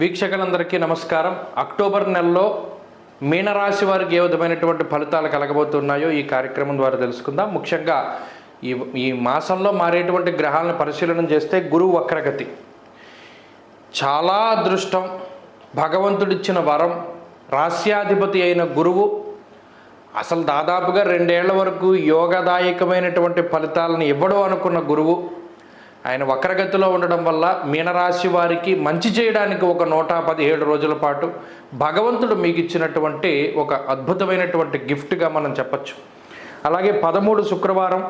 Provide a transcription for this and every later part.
వీక్షకులందరికీ నమస్కారం. అక్టోబర్ నెలలో మీనరాశి వారికి ఏ విధమైనటువంటి ఫలితాలు కలగబోతున్నాయో ఈ కార్యక్రమం ద్వారా తెలుసుకుందాం. ముఖ్యంగా ఈ ఈ మాసంలో మారేటువంటి గ్రహాలను పరిశీలన చేస్తే గురువు వక్రగతి. చాలా అదృష్టం. భగవంతుడిచ్చిన వరం. రాస్యాధిపతి అయిన గురువు. అసలు దాదాపుగా రెండేళ్ళ వరకు యోగదాయకమైనటువంటి ఫలితాలను ఇవ్వడం అనుకున్న గురువు. ఆయన వక్రగతిలో ఉండడం వల్ల మీనరాశి వారికి మంచి చేయడానికి ఒక నూట పదిహేడు రోజుల పాటు భగవంతుడు మీకు ఇచ్చినటువంటి ఒక అద్భుతమైనటువంటి గిఫ్ట్గా మనం చెప్పచ్చు. అలాగే పదమూడు శుక్రవారం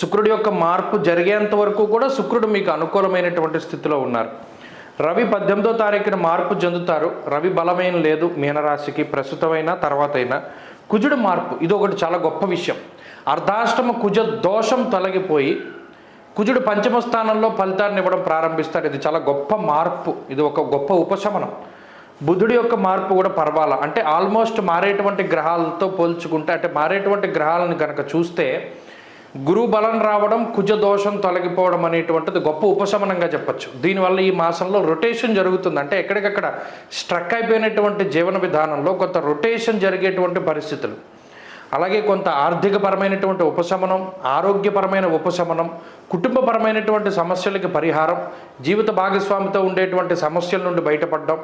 శుక్రుడి యొక్క మార్పు జరిగేంత వరకు కూడా శుక్రుడు మీకు అనుకూలమైనటువంటి స్థితిలో ఉన్నారు. రవి పద్దెనిమిదో తారీఖున మార్పు చెందుతారు. రవి బలమైన లేదు మీనరాశికి ప్రస్తుతమైన తర్వాత అయినా కుజుడు మార్పు ఇది ఒకటి చాలా గొప్ప విషయం. అర్ధాష్టమ కుజ దోషం తొలగిపోయి కుజుడు పంచమ స్థానంలో ఫలితాన్ని ఇవ్వడం ప్రారంభిస్తాడు. ఇది చాలా గొప్ప మార్పు. ఇది ఒక గొప్ప ఉపశమనం. బుధుడి యొక్క మార్పు కూడా పర్వాల? అంటే ఆల్మోస్ట్ మారేటువంటి గ్రహాలతో పోల్చుకుంటే అంటే మారేటువంటి గ్రహాలను కనుక చూస్తే గురు బలం రావడం కుజ దోషం తొలగిపోవడం అనేటువంటిది గొప్ప ఉపశమనంగా చెప్పచ్చు. దీనివల్ల ఈ మాసంలో రొటేషన్ జరుగుతుంది. అంటే ఎక్కడికక్కడ స్ట్రక్ అయిపోయినటువంటి జీవన విధానంలో కొంత రొటేషన్ జరిగేటువంటి పరిస్థితులు. అలాగే కొంత ఆర్థికపరమైనటువంటి ఉపశమనం ఆరోగ్యపరమైన ఉపశమనం కుటుంబపరమైనటువంటి సమస్యలకి పరిహారం జీవిత భాగస్వామితో ఉండేటువంటి సమస్యల నుండి బయటపడడం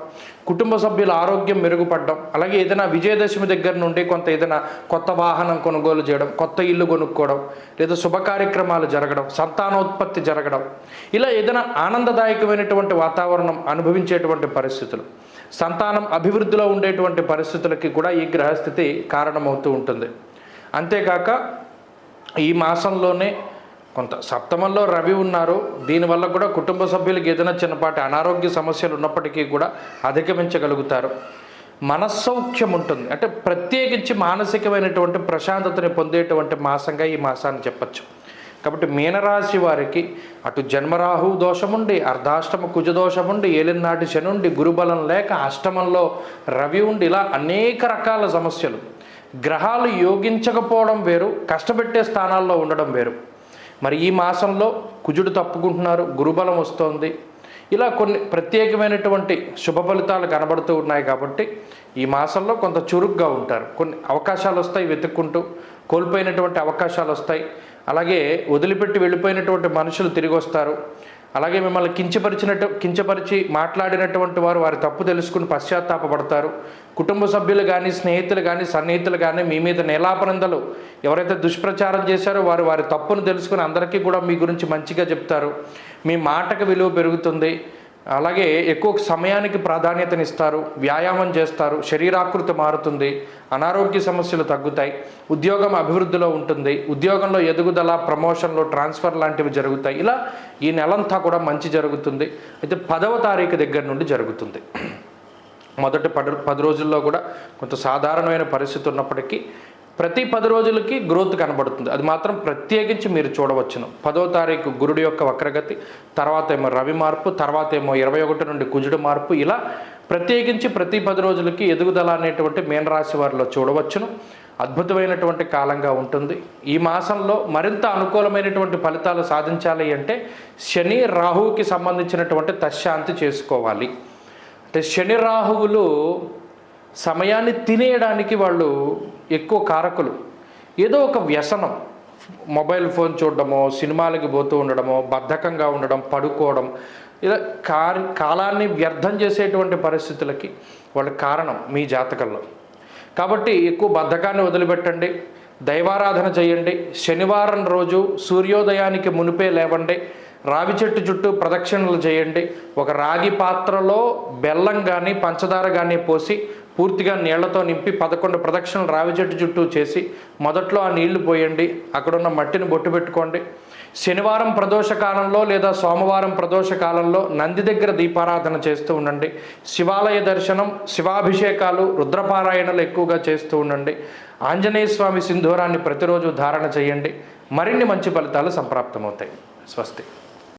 కుటుంబ సభ్యుల ఆరోగ్యం మెరుగుపడడం అలాగే ఏదైనా విజయదశమి దగ్గర నుండి కొంత ఏదైనా కొత్త వాహనం కొనుగోలు చేయడం కొత్త ఇల్లు కొనుక్కోవడం లేదా శుభ కార్యక్రమాలు జరగడం సంతానోత్పత్తి జరగడం ఇలా ఏదైనా ఆనందదాయకమైనటువంటి వాతావరణం అనుభవించేటువంటి పరిస్థితులు. సంతానం అభివృద్ధిలో ఉండేటువంటి పరిస్థితులకి కూడా ఈ గ్రహస్థితి కారణమవుతూ ఉంటుంది. అంతేకాక ఈ మాసంలోనే కొంత సప్తమంలో రవి ఉన్నారు. దీనివల్ల కూడా కుటుంబ సభ్యులకి ఏదైనా చిన్నపాటి అనారోగ్య సమస్యలు ఉన్నప్పటికీ కూడా అధిగమించగలుగుతారు. మనస్సౌఖ్యం ఉంటుంది. అంటే ప్రత్యేకించి మానసికమైనటువంటి ప్రశాంతతని పొందేటువంటి మాసంగా ఈ మాసాన్ని చెప్పచ్చు. కాబట్టి మీనరాశి వారికి అటు జన్మరాహు దోషముండి అర్ధాష్టమ కుజ దోషముండి ఏలినాటి శనుండి గురుబలం లేక అష్టమంలో రవి ఉండి ఇలా అనేక రకాల సమస్యలు. గ్రహాలు యోగించకపోవడం వేరు కష్టపెట్టే స్థానాల్లో ఉండడం వేరు. మరి ఈ మాసంలో కుజుడు తప్పుకుంటున్నారు గురుబలం వస్తోంది ఇలా కొన్ని ప్రత్యేకమైనటువంటి శుభ ఫలితాలు కనబడుతూ ఉన్నాయి కాబట్టి ఈ మాసంలో కొంత చురుగ్గా ఉంటారు. కొన్ని అవకాశాలు వస్తాయి వెతుక్కుంటూ కోల్పోయినటువంటి అవకాశాలు వస్తాయి. అలాగే వదిలిపెట్టి వెళ్ళిపోయినటువంటి మనుషులు తిరిగి వస్తారు. అలాగే మిమ్మల్ని కించపరిచినట్టు కించపరిచి మాట్లాడినటువంటి వారు వారి తప్పు తెలుసుకుని పశ్చాత్తాపపడతారు. కుటుంబ సభ్యులు కానీ స్నేహితులు కానీ సన్నిహితులు కానీ మీ మీద నేలాపనందలు ఎవరైతే దుష్ప్రచారం చేశారో వారు వారి తప్పును తెలుసుకుని అందరికీ కూడా మీ గురించి మంచిగా చెప్తారు. మీ మాటకు విలువ పెరుగుతుంది. అలాగే ఎక్కువ సమయానికి ప్రాధాన్యతనిస్తారు వ్యాయామం చేస్తారు శరీరాకృతి మారుతుంది అనారోగ్య సమస్యలు తగ్గుతాయి ఉద్యోగం అభివృద్ధిలో ఉంటుంది ఉద్యోగంలో ఎదుగుదల ప్రమోషన్లో ట్రాన్స్ఫర్ లాంటివి జరుగుతాయి. ఇలా ఈ నెలంతా కూడా మంచి జరుగుతుంది. అయితే పదవ తారీఖు దగ్గర నుండి జరుగుతుంది. మొదటి పది పది రోజుల్లో కూడా కొంత సాధారణమైన పరిస్థితి ఉన్నప్పటికీ ప్రతి పది రోజులకి గ్రోత్ కనబడుతుంది. అది మాత్రం ప్రత్యేకించి మీరు చూడవచ్చును. పదో తారీఖు గురుడి యొక్క వక్రగతి తర్వాత ఏమో రవి మార్పు తర్వాత ఏమో ఇరవై ఒకటి నుండి కుజుడు మార్పు ఇలా ప్రత్యేకించి ప్రతి పది రోజులకి ఎదుగుదల అనేటువంటి మీనరాశి వారిలో చూడవచ్చును. అద్భుతమైనటువంటి కాలంగా ఉంటుంది. ఈ మాసంలో మరింత అనుకూలమైనటువంటి ఫలితాలు సాధించాలి అంటే శని రాహువుకి సంబంధించినటువంటి తశాంతి చేసుకోవాలి. అంటే శని రాహువులు సమయాన్ని తినేయడానికి వాళ్ళు ఎక్కువ కారకులు. ఏదో ఒక వ్యసనం. మొబైల్ ఫోన్ చూడడమో సినిమాలకి పోతూ ఉండడమో బద్ధకంగా ఉండడం పడుకోవడం ఇలా కారి కాలాన్ని వ్యర్థం చేసేటువంటి పరిస్థితులకి వాళ్ళ కారణం మీ జాతకంలో. కాబట్టి ఎక్కువ బద్ధకాన్ని వదిలిపెట్టండి దైవారాధన చేయండి శనివారం రోజు సూర్యోదయానికి మునిపే లేవండి రావి చెట్టు చుట్టూ ప్రదక్షిణలు చేయండి. ఒక రాగి పాత్రలో బెల్లం కానీ పంచదార కానీ పోసి పూర్తిగా నీళ్ళతో నింపి పదకొండు ప్రదక్షిణలు రావి చెట్టు చుట్టూ చేసి మొదట్లో ఆ నీళ్ళు పోయండి. అక్కడున్న మట్టిని బొట్టు పెట్టుకోండి. శనివారం ప్రదోష కాలంలో లేదా సోమవారం ప్రదోష కాలంలో నంది దగ్గర దీపారాధన చేస్తూ ఉండండి. శివాలయ దర్శనం శివాభిషేకాలు రుద్రపారాయణలు ఎక్కువగా చేస్తూ ఉండండి. ఆంజనేయ స్వామి సింధూరాన్ని ప్రతిరోజు ధారణ చేయండి. మరిన్ని మంచి ఫలితాలు సంప్రాప్తమవుతాయి. స్వస్తి.